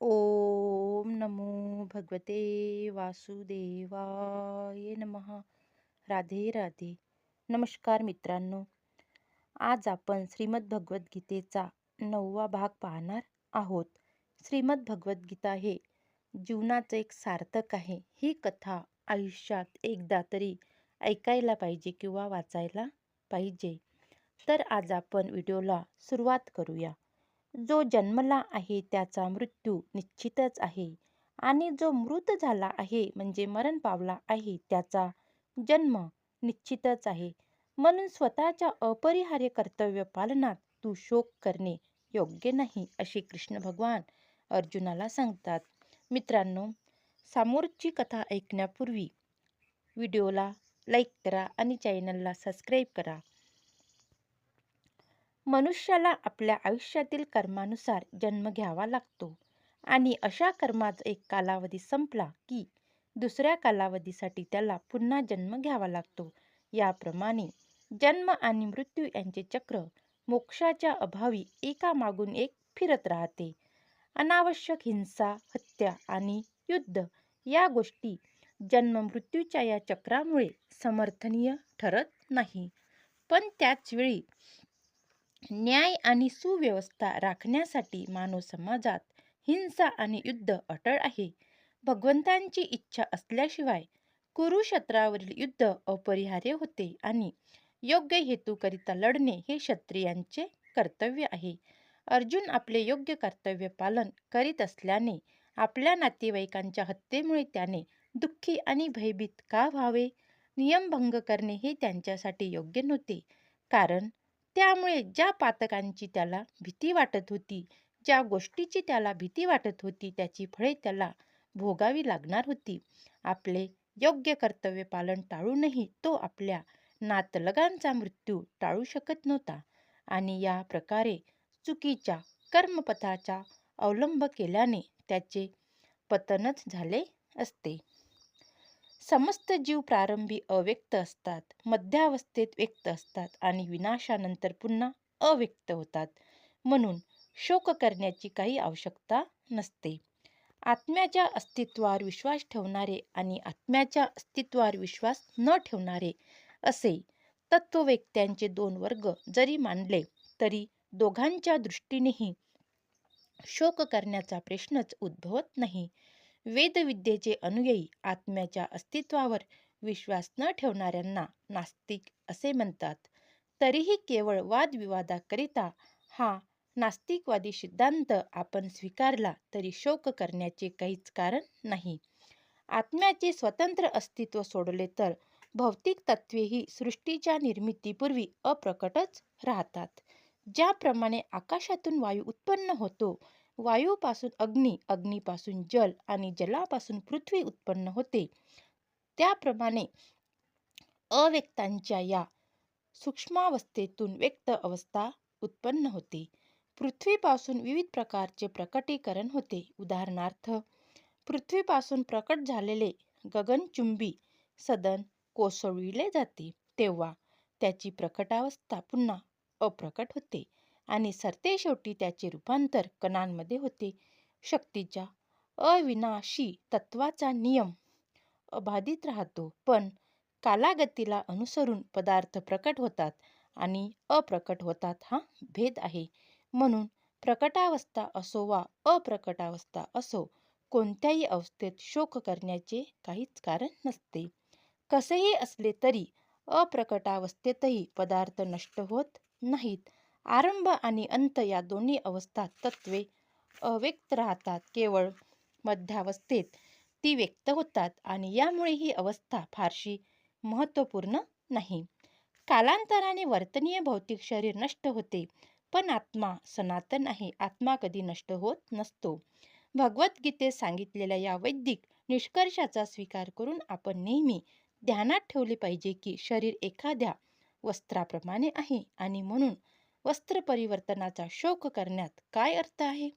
ओम नमो भगवते वासुदेवाय नमः. राधे राधे. नमस्कार मित्रांनो आज आपण श्रीमद भगवद्गीतेचा नववा भाग पाहणार आहोत. श्रीमद भगवद्गीता हे जीवनाचं एक सार्थक आहे. ही कथा आयुष्यात एकदा तरी ऐकायला पाहिजे किंवा वाचायला पाहिजे. तर आज आपण व्हिडिओला सुरुवात करूया. जो जन्मला आहे त्याचा मृत्यू निश्चितच आहे. आणि जो मृत झाला आहे म्हणजे मरण पावला आहे त्याचा जन्म निश्चितच आहे. म्हणून स्वतःच्या अपरिहार्य कर्तव्य पालनात तू शोक करणे योग्य नाही असे कृष्ण भगवान अर्जुनाला सांगतात. मित्रांनो समोरची कथा ऐकण्यापूर्वी व्हिडिओला लाईक करा आणि चॅनलला सबस्क्राईब करा. मनुष्याला आपल्या आयुष्यातील कर्मानुसार जन्म घ्यावा लागतो. आणि अशा कर्माचा एक कालावधी संपला की दुसऱ्या कालावधीसाठी त्याला पुन्हा जन्म घ्यावा लागतो. याप्रमाणे जन्म आणि मृत्यू यांचे चक्र मोक्षाच्या अभावी एकामागून एक फिरत राहते. अनावश्यक हिंसा हत्या आणि युद्ध या गोष्टी जन्म मृत्यूच्या या चक्रामुळे समर्थनीय ठरत नाही. पण त्याच वेळी न्याय आणि सुव्यवस्था राखण्यासाठी मानव समाजात हिंसा आणि युद्ध अटळ आहे. भगवंतांची इच्छा असल्याशिवाय कुरुक्षेत्रावरील युद्ध अपरिहार्य होते आणि योग्य हेतूकरिता लढणे हे क्षत्रियांचे कर्तव्य आहे. अर्जुन आपले योग्य कर्तव्य पालन करीत असल्याने आपल्या नातेवाईकांच्या हत्येमुळे त्याने दुःखी आणि भयभीत का व्हावे? नियमभंग करणे हे त्यांच्यासाठी योग्य नव्हते. कारण त्यामुळे ज्या पातकांची त्याला भीती वाटत होती ज्या गोष्टीची त्याला भीती वाटत होती त्याची फळे त्याला भोगावी लागणार होती. आपले योग्य कर्तव्य पालन टाळूनही तो आपल्या नातलगांचा मृत्यू टाळू शकत नव्हता आणि या प्रकारे चुकीच्या कर्मपथाचा अवलंब केल्याने त्याचे पतनच झाले असते. समस्त जीव प्रारंभी अव्यक्त असतात. मध्यावस्थेत व्यक्त असतात आणि विनाशानंतर पुन्हा अव्यक्त होतात. म्हणून शोक करण्याची काही आवश्यकता नसते. आत्म्याच्या अस्तित्वावर विश्वास ठेवणारे आणि आत्म्याच्या अस्तित्वावर विश्वास न ठेवणारे असे तत्वव्यक्त्यांचे दोन वर्ग जरी मानले तरी दोघांच्या दृष्टीनेही शोक करण्याचा प्रश्नच उद्भवत नाही. वेदविद्येचे अनुयायी आत्म्याच्या अस्तित्वावर विश्वास न ठेवणाऱ्यांना नास्तिक असे म्हणतात. तरीही केवळ वादविवादाकरिता हा नास्तिकवादी सिद्धांत आपण स्वीकारला तरी शोक करण्याचे काहीच कारण नाही. आत्म्याचे स्वतंत्र अस्तित्व सोडले तर भौतिक तत्वे ही सृष्टीच्या निर्मितीपूर्वी अप्रकटच राहतात. ज्याप्रमाणे आकाशातून वायू उत्पन्न होतो वायूपासून अग्नी अग्नीपासून जल आणि जलापासून पृथ्वी उत्पन्न होते. त्याप्रमाणे अव्यक्तांच्या या सूक्ष्मावस्थेतून व्यक्त अवस्था उत्पन्न होते. पृथ्वीपासून विविध प्रकारचे प्रकटीकरण होते. उदाहरणार्थ पृथ्वीपासून प्रकट झालेले गगनचुंबी सदन कोसळविले जाते तेव्हा त्याची प्रकटावस्था पुन्हा अप्रकट होते. आणि सरते शेवटी त्याचे रूपांतर कणांमध्ये होते. शक्तीच्या अविनाशी तत्वाचा नियम अबाधित राहतो पण कालागतीला अनुसरून पदार्थ प्रकट होतात आणि अप्रकट होतात हा भेद आहे. म्हणून प्रकटावस्था असो वा अप्रकटावस्था असो कोणत्याही अवस्थेत शोक करण्याचे काहीच कारण नसते. कसेही असले तरी अप्रकटावस्थेतही पदार्थ नष्ट होत नाहीत. आरंभ आणि अंत या दोन्ही अवस्थात तत्वे अव्यक्त राहतात. केवळ मध्यावस्थेत ती व्यक्त होतात आणि यामुळे ही अवस्था फारशी महत्त्वपूर्ण नाही. कालांतराने वर्तनीय भौतिक शरीर नष्ट होते पण आत्मा सनातन आहे. आत्मा कधी नष्ट होत नसतो. भगवद्गीतेत सांगितलेल्या या वैदिक निष्कर्षाचा स्वीकार करून आपण नेहमी ध्यानात ठेवले पाहिजे की शरीर एखाद्या वस्त्राप्रमाणे आहे आणि म्हणून वस्त्र परिवर्तनाचा शोक करण्यात काय अर्थ आहे?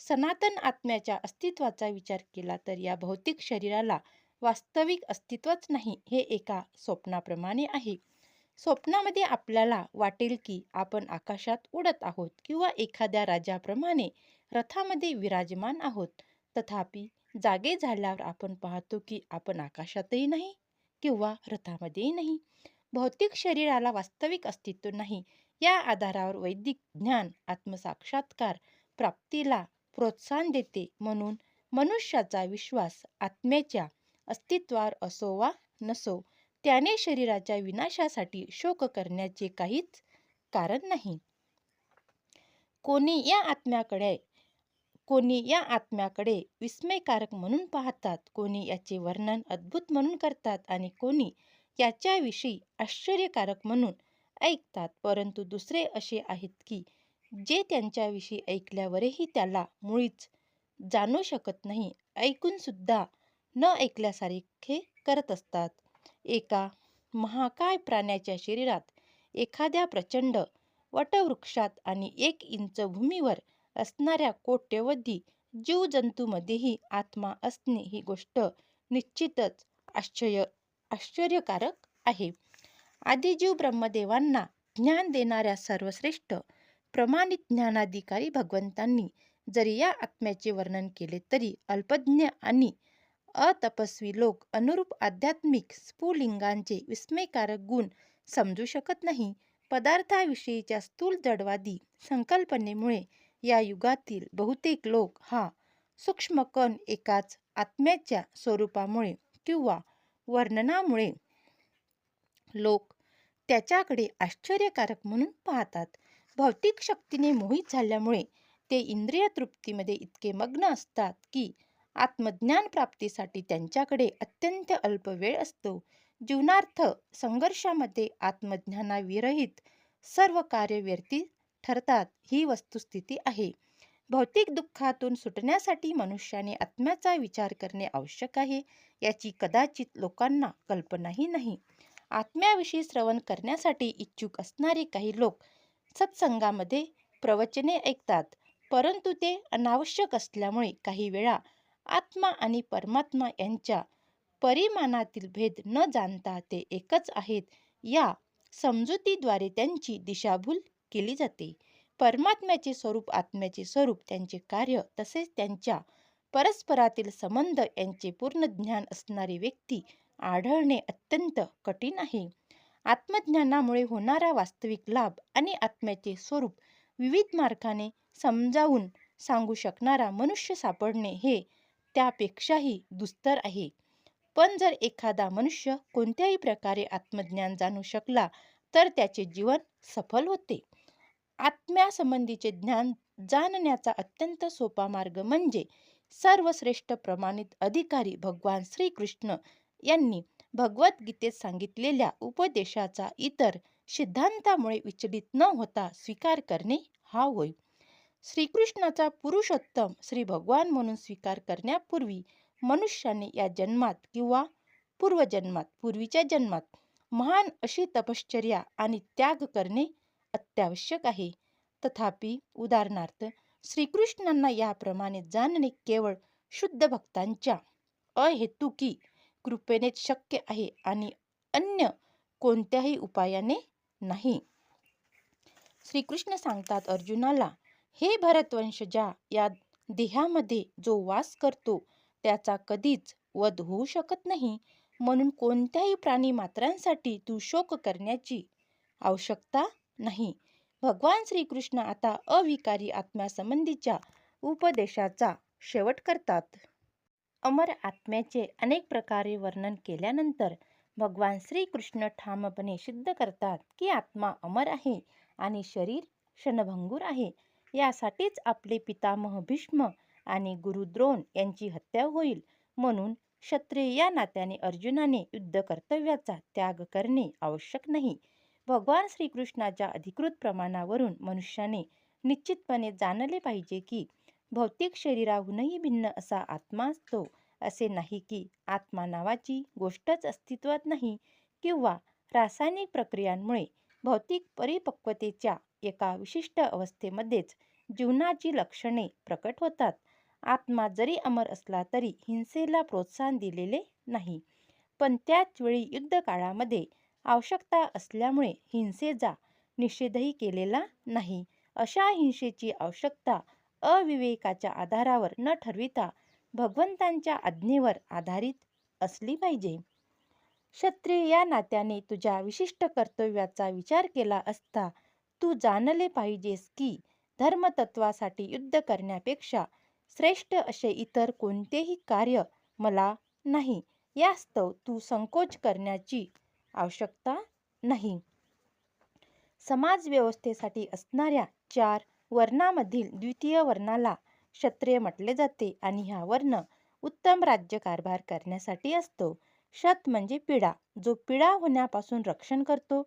सनातन आत्म्याच्या अस्तित्वाचा विचार केला तर या भौतिक शरीराला वास्तविक अस्तित्वच नाही हे एका स्वप्नाप्रमाणे आहे. स्वप्नामध्ये आपल्याला वाटेल की आपण आकाशात उडत आहोत किंवा एखाद्या राजाप्रमाणे रथामध्ये विराजमान आहोत. तथापि जागे झाल्यावर आपण पाहतो की आपण आकाशातही नाही किंवा रथामध्येही नाही. भौतिक शरीराला वास्तविक अस्तित्व नाही या आधारावर वैदिक ज्ञान आत्मसाक्षात्कार प्राप्तीला प्रोत्साहन देते म्हणून मनुष्याचा विश्वास आत्म्याच्या अस्तित्वावर असो वा नसो त्याने शरीराच्या विनाशासाठी शोक करण्याचे काहीच कारण नाही. कोणी या आत्म्याकडे कोणी या आत्म्याकडे विस्मयकारक म्हणून पाहतात कोणी याचे वर्णन अद्भुत म्हणून करतात आणि कोणी याच्याविषयी आश्चर्यकारक म्हणून ऐकतात. परंतु दुसरे असे आहेत की जे त्यांच्याविषयी ऐकल्यावरही त्याला मुळीच जाणू शकत नाही ऐकूनसुद्धा न ऐकल्यासारखे करत असतात. एका महाकाय प्राण्याच्या शरीरात एखाद्या प्रचंड वटवृक्षात आणि एक इंच भूमीवर असणाऱ्या कोट्यवधी जीवजंतूमध्येही आत्मा असणे ही गोष्ट निश्चितच आश्चर्य आश्चर्यकारक आहे. आदिजीव ब्रह्मदेवांना ज्ञान देणाऱ्या सर्वश्रेष्ठ प्रमाणित ज्ञानाधिकारी भगवंतांनी जरी या आत्म्याचे वर्णन केले तरी अल्पज्ञ आणि अतपस्वी लोक अनुरूप आध्यात्मिक स्फुलिंगांचे विस्मयकारक गुण समजू शकत नाही. पदार्थाविषयीच्या स्थूल जडवादी संकल्पनेमुळे या युगातील बहुतेक लोक हा सूक्ष्म कण एकाच आत्म्याच्या स्वरूपामुळे किंवा वर्णनामुळे लोक त्याच्याकडे आश्चर्यकारक म्हणून पाहतात. भौतिक शक्तीने मोहित झाल्यामुळे ते इंद्रिय तृप्तीमध्ये इतके मग्न असतात की आत्मज्ञान प्राप्तीसाठी त्यांच्याकडे अत्यंत अल्प वेळ असतो. जीवनार्थ संघर्षामध्ये आत्मज्ञानाविरहित सर्व कार्य व्यर्थी ठरतात ही वस्तुस्थिती आहे. भौतिक दुःखातून सुटण्यासाठी मनुष्याने आत्म्याचा विचार करणे आवश्यक आहे याची कदाचित लोकांना कल्पनाही नाही. आत्म्याविषयी श्रवण करण्यासाठी इच्छुक असणारे काही लोक सत्संगामध्ये प्रवचने ऐकतात परंतु ते अनावश्यक असल्यामुळे काही वेळा आत्मा आणि परमात्मा यांच्या परिमाणातील भेद न जाणता ते एकच आहेत या समजुतीद्वारे त्यांची दिशाभूल केली जाते. परमात्म्याचे स्वरूप आत्म्याचे स्वरूप त्यांचे कार्य तसेच त्यांच्या परस्परातील संबंध यांचे पूर्ण ज्ञान असणारी व्यक्ती आढळणे अत्यंत कठीण आहे. आत्मज्ञानामुळे होणारा वास्तविक लाभ आणि आत्म्याचे स्वरूप विविध मार्गाने समजावून सांगू शकणारा मनुष्य सापडणे हे त्यापेक्षाही दुस्तर आहे. पण जर एखादा मनुष्य कोणत्याही प्रकारे आत्मज्ञान जाणू शकला तर त्याचे जीवन सफल होते. आत्म्यासंबंधीचे ज्ञान जाणण्याचा अत्यंत सोपा मार्ग म्हणजे सर्वश्रेष्ठ प्रमाणित अधिकारी भगवान श्रीकृष्ण यांनी भगवद्गीतेत सांगितलेल्या उपदेशाचा इतर सिद्धांतामुळे विचलित न होता स्वीकार करणे हा होय. श्रीकृष्णाचा पुरुषोत्तम श्री भगवान म्हणून स्वीकार करण्यापूर्वी मनुष्याने या जन्मात किंवा पूर्वजन्मात पूर्वीच्या जन्मात महान अशी तपश्चर्या आणि त्याग करणे अत्यावश्यक आहे. तथापि उदाहरणार्थ श्रीकृष्णांना याप्रमाणे जाणणे केवळ शुद्ध भक्तांच्या अहेतुकी कृपेनेच शक्य आहे आणि अन्य कोणत्याही उपायाने नाही. श्रीकृष्ण सांगतात अर्जुनाला हे भरतवंशजा या देहामध्ये जो वास करतो त्याचा कधीच वध होऊ शकत नाही. म्हणून कोणत्याही प्राणी मात्रांसाठी तू शोक करण्याची आवश्यकता नाही. भगवान श्रीकृष्ण आता अविकारी आत्म्यासंबंधीच्या उपदेशाचा शेवट करतात. अमर आत्म्याचे अनेक प्रकारे वर्णन केल्यानंतर भगवान श्रीकृष्ण ठामपणे सिद्ध करतात की आत्मा अमर आहे आणि शरीर क्षणभंगूर आहे. यासाठीच आपले पितामह भीष्म आणि गुरुद्रोण यांची हत्या होईल म्हणून क्षत्रिय या नात्याने अर्जुनाने युद्ध कर्तव्याचा त्याग करणे आवश्यक नाही. भगवान श्रीकृष्णाच्या अधिकृत प्रमाणावरून मनुष्याने निश्चितपणे जाणले पाहिजे की भौतिक शरीराहूनही भिन्न असा आत्मा असतो. असे नाही की आत्मा नावाची गोष्टच अस्तित्वात नाही किंवा रासायनिक प्रक्रियांमुळे भौतिक परिपक्वतेच्या एका विशिष्ट अवस्थेमध्येच जीवनाची लक्षणे प्रकट होतात. आत्मा जरी अमर असला तरी हिंसेला प्रोत्साहन दिलेले नाही. पण त्याच वेळी युद्धकाळामध्ये आवश्यकता असल्यामुळे हिंसेचा निषेधही केलेला नाही. अशा हिंसेची आवश्यकता अविवेकाच्या आधारावर न ठरविता भगवंतांच्या आज्ञेवर आधारित असली पाहिजे. क्षत्रिय या नात्याने तुझ्या विशिष्ट कर्तव्याचा विचार केला असता तू जाणले पाहिजेस की धर्मतत्वासाठी युद्ध करण्यापेक्षा श्रेष्ठ असे इतर कोणतेही कार्य मला नाही यास्तव तू संकोच करण्याची आवश्यकता नाही. समाज व्यवस्थेसाठी असणाऱ्या चार वर्णामधील द्वितीय वर्णाला क्षत्रिय म्हटले जाते आणि हा वर्ण उत्तम राज्यकारभार करण्यासाठी असतो. क्षत म्हणजे पिढा जो पिढा होण्यापासून रक्षण करतो.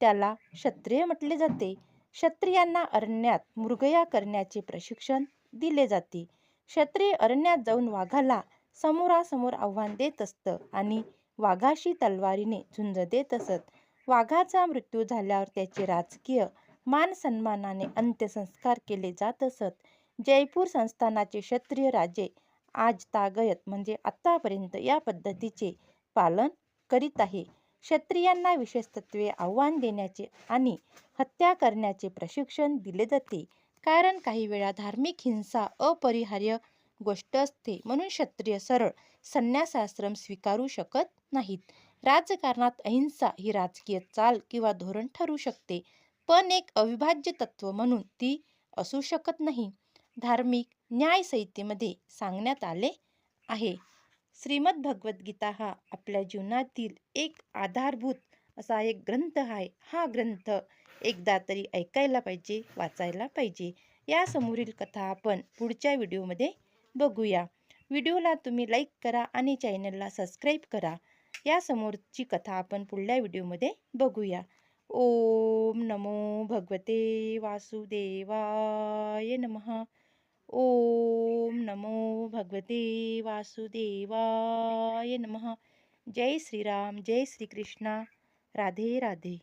त्याला क्षत्रिय म्हटले जाते. क्षत्रियांना अरण्यात मृगया करण्याचे प्रशिक्षण दिले जाते. क्षत्रिय अरण्यात जाऊन वाघाला समोरासमोर आव्हान देत असतं आणि वाघाशी तलवारीने झुंज देत असत. वाघाचा मृत्यू झाल्यावर त्याचे राजकीय मान सन्मानाने अंत्यसंस्कार केले जात असत. जयपूर संस्थानाचे क्षत्रिय राजे आज तागयत म्हणजे आत्तापर्यंत या पद्धतीचे पालन करीत आहे. क्षत्रियांना विशेष तत्वे आव्हान देण्याचे आणि हत्या करण्याचे प्रशिक्षण दिले जाते. कारण काही वेळा धार्मिक हिंसा अपरिहार्य गोष्ट असते म्हणून क्षत्रिय सरळ संन्यासाश्रम स्वीकारू शकत नाहीत. राजकारणात अहिंसा ही राजकीय चाल किंवा धोरण ठरू शकते. पण एक अविभाज्य तत्व म्हणून ती असू शकत नाही. धार्मिक न्यायसंहितेमध्ये सांगण्यात आले आहे. श्रीमद भगवद्गीता हा आपल्या जीवनातील एक आधारभूत असा एक ग्रंथ आहे. हा ग्रंथ एकदा तरी ऐकायला पाहिजे वाचायला पाहिजे. या समोरील कथा आपण पुढच्या व्हिडिओमध्ये बघूया. व्हिडिओला तुम्ही लाईक करा आणि चॅनलला सबस्क्राईब करा. या समोरची कथा आपण पुढल्या व्हिडिओमध्ये बघूया. ओम नमो भगवते वासुदेवाय नमः। ओम नमो भगवते वासुदेवाय नमः। जय श्रीराम जय श्रीकृष्णा। राधे राधे।